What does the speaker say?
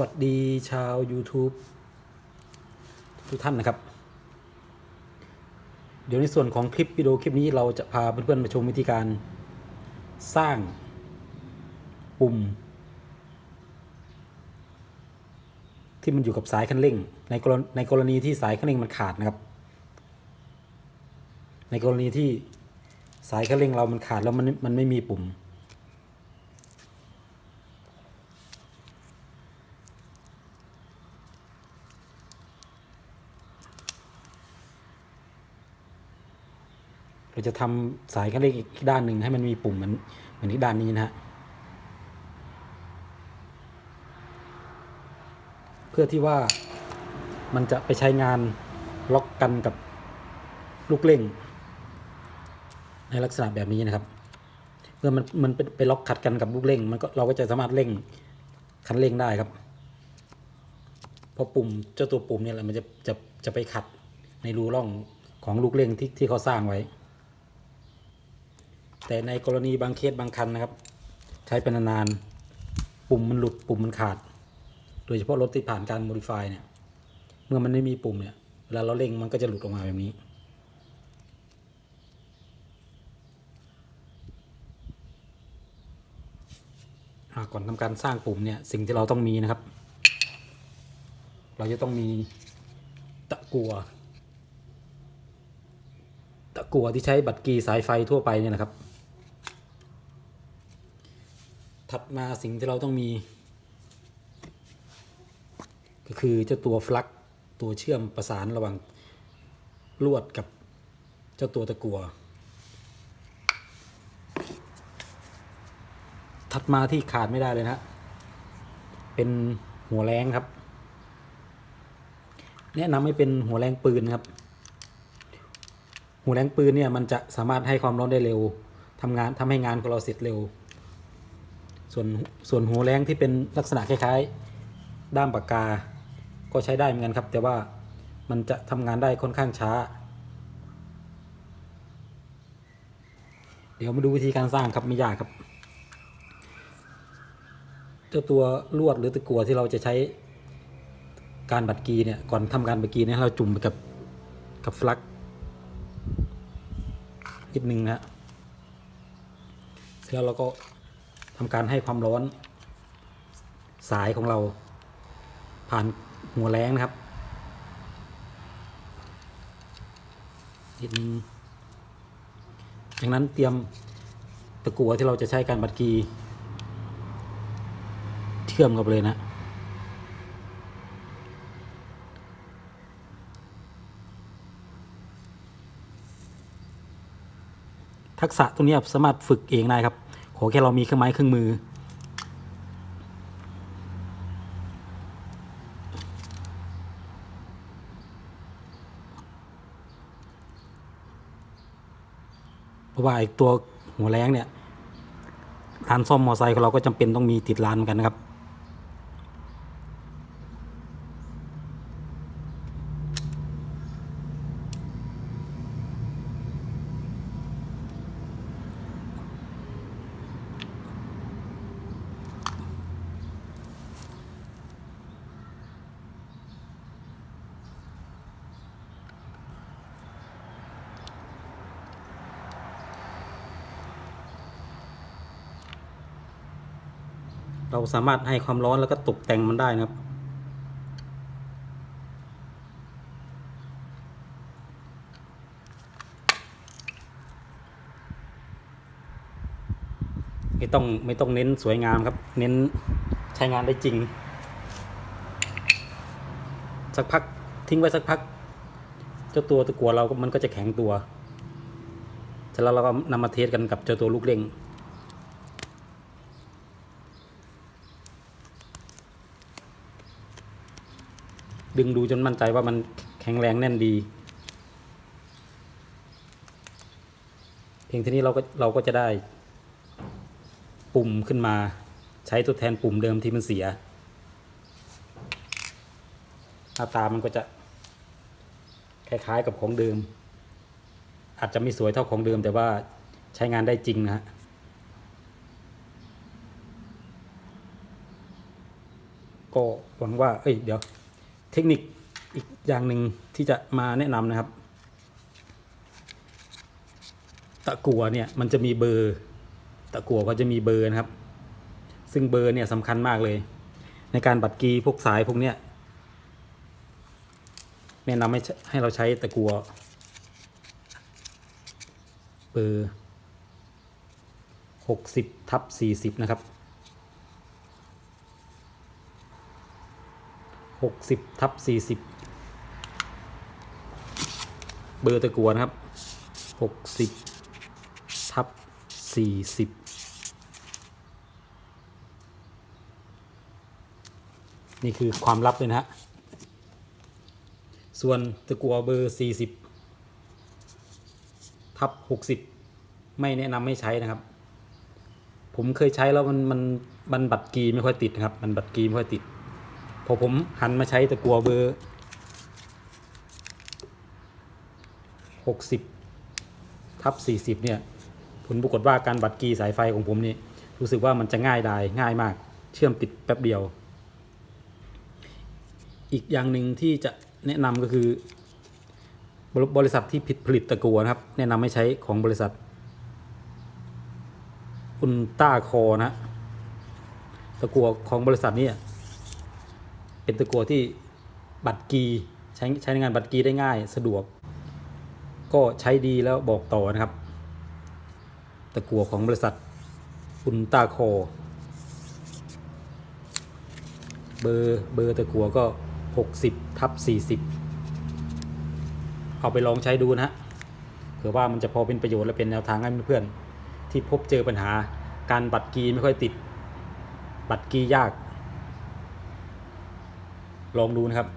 วัสดีชาว YouTube ทุกท่านนะครับ เดี๋ยวในส่วนของคลิปวิดีโอคลิปนี้เราจะพาเพื่อนๆมาชมวิธีการสร้างปุ่ม ที่มันอยู่กับสายคันเร่ง ในกรณในกรณีที่สายคันเร่งมันขาดนะครับ ในกรณีที่สายคันเร่งเรามันขาดแล้วมันมันไม่มีปุ่ม เราจะทำสายคันเร่งอีกด้านหนึ่งให้มันมีปุ่มเหมือนเหมือนที่ด้านนี้นะฮะเพื่อที่ว่ามันจะไปใช้งานล็อกกันกับลูกเร่ง ในลักษณะแบบนี้นะครับ เมื่อมันมันไปไปล็อกขัดกันกับลูกเร่ง มันก็เราก็จะสามารถเร่งคันเร่งได้ครับพราะปุ่มเจ้าตัวปุ่มเนี่ยแหละมันจะจะจะไปขัดในรูร่องของลูกเร่งที่ที่เขาสร้างไว้ แต่ในกรณีบางเคสบางคันนะครับ ใช้เป็นนานๆปุ่มมันหลุดปุ่มมันขาด โดยเฉพาะรถที่ผ่านการโมดิฟายเนี่ย เมื่อมันไม่มีปุ่มเนี่ย เวลาเราเร่งมันก็จะหลุดออกมาแบบนี้ ก่อนทำการสร้างปุ่มเนี่ยสิ่งที่เราต้องมีนะครับ เราจะต้องมีตะกัวตะกัวที่ใช้บัตรกีสายไฟทั่วไปเนี่ยนะครับ ถัดมาสิ่งที่เราต้องมี ก็คือเจ้าตัวฟลักตัวเชื่อมประสานระหว่างลวดกับเจ้าตัวตะกัว ถัดมาที่ขาดไม่ได้เลยนะ เป็นหัวแรงครับ แนะนำให้เป็นหัวแรงปืนครับ หัวแรงปืนเนี่ยมันจะสามารถให้ความร้อนได้เร็วทำงานทำให้งานของเราเสร็จเร็ว ส่วนส่วนหัวแรงที่เป็นลักษณะคล้ายๆ ด้ามปากกา ก็ใช้ได้เหมือนกันครับ แต่ว่ามันจะทำงานได้ค่อนข้างช้า เดี๋ยวมาดูวิธีการสร้างครับไม่ยากครับ เจ้าตัวลวดหรือตะกัวที่เราจะใช้การบัดกีเนี่ยก่อนทำการบัดกีเนี่ยเราจุ่มไปกับกับฟลักนิดนึงนะฮะเสร็จแล้วเราก็ ทำการให้ความร้อน สายของเราผ่านหัวแรงนะครับนิดนึงจากนั้นเตรียมตะกัวที่เราจะใช้การบัดกีเชื่อมกับเลยนะทักษะตรงนี้สามารถฝึกเองได้ครับ ขอแค่เรามีเครื่องไม้เครื่องมือ เพราะว่าไอ้ตัวหัวแรงเนี่ยร้านซ่อมมอไซค์ของเราก็จำเป็นต้องมีติดร้านเหมือนกันนะครับ เราสามารถให้ความร้อนแล้วก็ตกแต่งมันได้นะครับ ไม่ต้องไม่ต้องเน้นสวยงามครับ เน้นใช้งานได้จริง สักพักทิ้งไว้สักพัก เจ้าตัวตะกัวเราก็มันก็จะแข็งตัวเสร็จแล้วเราก็นำมาเทสกันกับเจ้าตัวลูกเร่ง ดึงดูจนมั่นใจว่ามันแข็งแรงแน่นดี เพียงทีนี้เราก็เราก็จะได้ ปุ่มขึ้นมาใช้ทดแทนปุ่มเดิมที่มันเสีย หน้าตามันก็จะ คล้ายๆกับของเดิม อาจจะไม่สวยเท่าของเดิมแต่ว่าใช้งานได้จริงนะฮะก็หวังว่า เอ้ย เดี๋ยว ทคนิคอีกอย่างหนึ่งที่จะมาแนะนำนะครับ ตะกัวเนี่ยมันจะมีเบอร์ ตะกัวก็จะมีเบอร์นะครับ ซึ่งเบอร์เนี่ยสำคัญมากเลย ในการบัดกีพวกสายพวกเนี้ยแนะนำให้ใช้ให้เราใช้ตะกัว เบอร์หกสิบทับสี่สิบนะครับ หกสิบทับสี่สิบเบอร์ตะกัวนะครับหกสิบทับสี่สิบนี่คือความลับเลยนะฮะ ส่วนตะกัวเบอร์สี่สิบทับหกสิบไม่แนะนำให้ใช้นะครับ ผมเคยใช้แล้วมันมันมันบัตรกีไม่ค่อยติดนะครับ มันบัตรกีไม่ค่อยติด พอผมหันมาใช้ตะกัวเบอร์หกสิบทับสี่สิบเนี่ย ผลปรากฏว่าการบัตรกีสายไฟของผมนี่รู้สึกว่ามันจะง่ายได้ง่ายมาก เชื่อมติดแป๊บเดียว อีกอย่างหนึ่งที่จะแนะนำก็คือบริษัทที่ผิดผลิตตะกัวนะครับ แนะนำให้ใช้ของบริษัทอุนต้าคอนะฮะตะกัวของบริษัทนี้ เป็นตะกัวที่บัตรกีใช้ใช้ในงานบัตรกีได้ง่ายสะดวก ก็ใช้ดีแล้วบอกต่อนะครับ ตะกัวของบริษัทอุนต้าคอเบอร์เบอร์ตะกัวก็ 60ทับ40 เอาไปลองใช้ดูนะฮะเผื่อว่ามันจะพอเป็นประโยชน์และเป็นแนวทางให้เพื่อนๆที่พบเจอปัญหาการบัตรกีไม่ค่อยติด บัตรกียาก ลองดูนะครับ